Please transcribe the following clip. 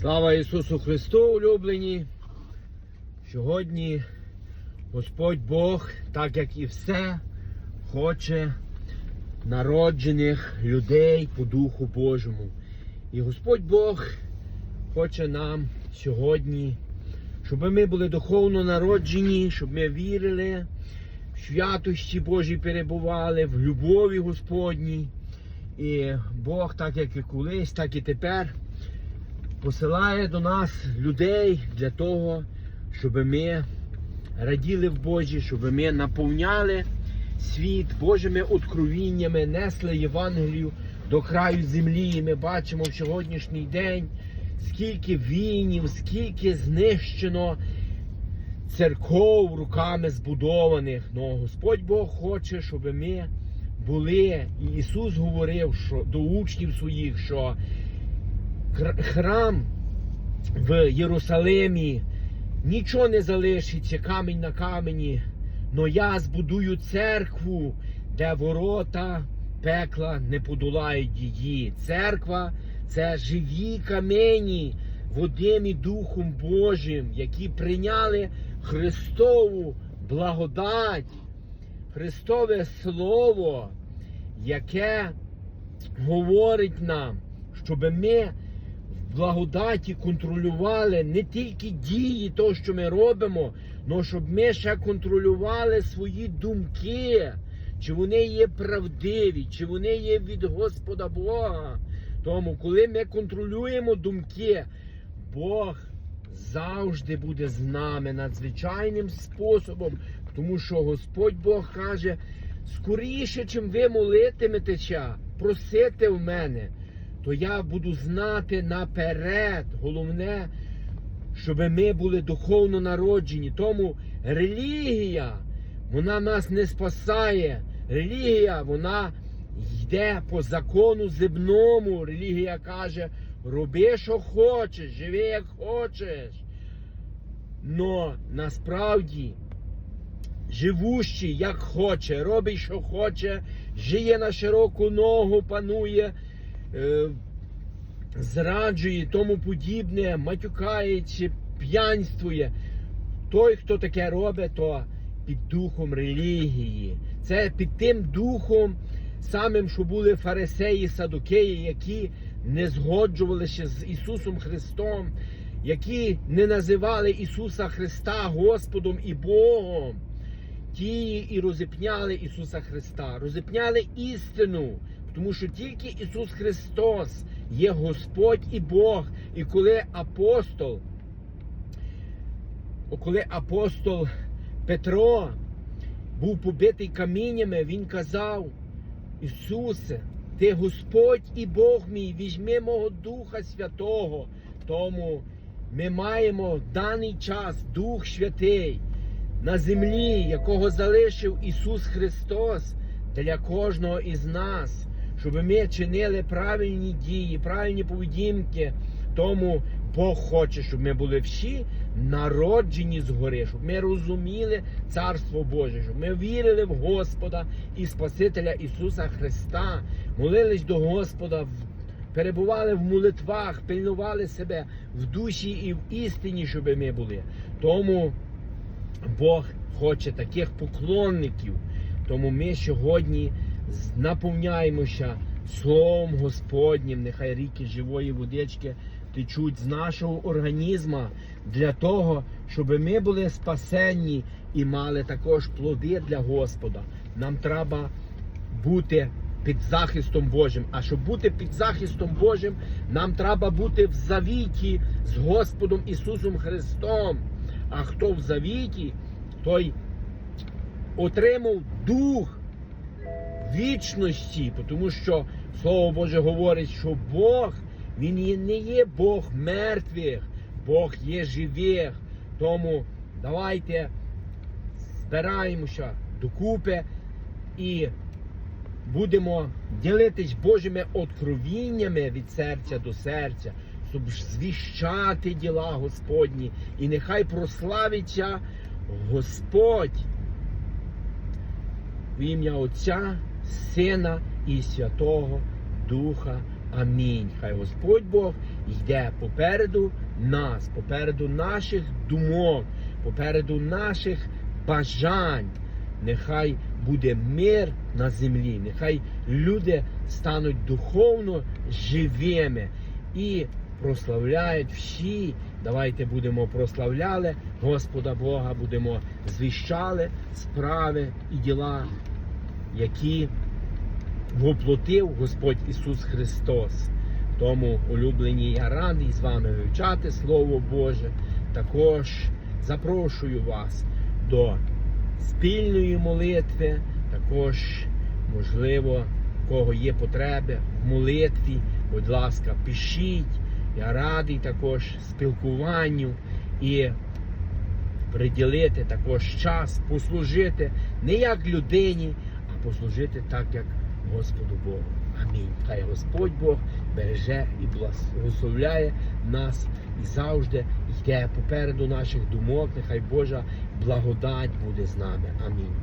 Слава Ісусу Христу, улюблені! Сьогодні Господь Бог, так як і все, хоче народжених людей по Духу Божому. І Господь Бог хоче нам сьогодні, щоб ми були духовно народжені, щоб ми вірили, в святості Божій перебували, в любові Господній. І Бог, так як і колись, так і тепер посилає до нас людей для того, щоб ми раділи в Божі, щоб ми наповняли світ Божими откровіннями, несли Євангелію до краю землі. І ми бачимо в сьогоднішній день, скільки війнів, скільки знищено церков руками збудованих. Но Господь Бог хоче, щоб ми були, і Ісус говорив що, до учнів своїх, що храм в Єрусалимі. Нічого не залишиться, камінь на камені, но я збудую церкву, де ворота пекла не подолають її. Церква це живі камені, водимі Духом Божим, які прийняли Христову благодать, Христове Слово, яке говорить нам, щоб ми благодаті контролювали не тільки дії, того, що ми робимо, але щоб ми ще контролювали свої думки, чи вони є правдиві, чи вони є від Господа Бога. Тому, коли ми контролюємо думки, Бог завжди буде з нами надзвичайним способом, тому що Господь Бог каже, скоріше, чим ви молитиметеся, просите в мене, то я буду знати наперед. Головне, щоб ми були духовно народжені. Тому релігія, вона нас не спасає. Релігія, вона йде по закону земному. Релігія каже, роби, що хочеш, живи, як хочеш. Но насправді живущий, як хоче, робить, що хоче, жиє на широку ногу, панує, зраджує тому подібне, матюкається, п'янствує. Той, хто таке робить, то під духом релігії. Це під тим духом, самим, що були фарисеї, садукеї, які не згоджувалися з Ісусом Христом, які не називали Ісуса Христа Господом і Богом. Ті і розіпняли Ісуса Христа, розіпняли істину, тому що тільки Ісус Христос є Господь і Бог. І коли апостол, коли апостол Петро був побитий каміннями, він казав: Ісусе, ти Господь і Бог мій, візьми мого Духа Святого. Тому ми маємо в даний час Дух Святий на землі, якого залишив Ісус Христос для кожного із нас, щоб ми чинили правильні дії, правильні поведінки. Тому Бог хоче, щоб ми були всі народжені згори, щоб ми розуміли Царство Боже, щоб ми вірили в Господа і Спасителя Ісуса Христа, молились до Господа, перебували в молитвах, пильнували себе в душі і в істині, щоб ми були. Тому Бог хоче таких поклонників. Тому ми сьогодні наповняємося Словом Господнім. Нехай ріки живої водички течуть з нашого організму для того, щоб ми були спасенні і мали також плоди для Господа. Нам треба бути під захистом Божим. А щоб бути під захистом Божим, нам треба бути в завіті з Господом Ісусом Христом. А хто в завіті, той отримав дух вічності, тому що Слово Боже говорить, що Бог, Він не є Бог мертвих, Бог є живих. Тому давайте збираємося докупи і будемо ділитись Божими откровіннями від серця до серця, щоб звіщати діла Господні. І нехай прославиться Господь в ім'я Отця, Сина і Святого Духа. Амінь. Хай Господь Бог йде попереду нас, попереду наших думок, попереду наших бажань. Нехай буде мир на землі, нехай люди стануть духовно живими і прославляють всі. Давайте будемо прославляли Господа Бога, будемо звіщали справи і діла, які воплотив Господь Ісус Христос. Тому, улюблені, я радий з вами вивчати Слово Боже. Також запрошую вас до спільної молитви, також, можливо, в кого є потреби в молитві, будь ласка, пишіть. Я радий також спілкуванню і приділити також час, послужити не як людині, послужити так, як Господу Богу. Амінь. Хай Господь Бог береже і благословляє нас і завжди йде попереду наших думок. Нехай Божа благодать буде з нами. Амінь.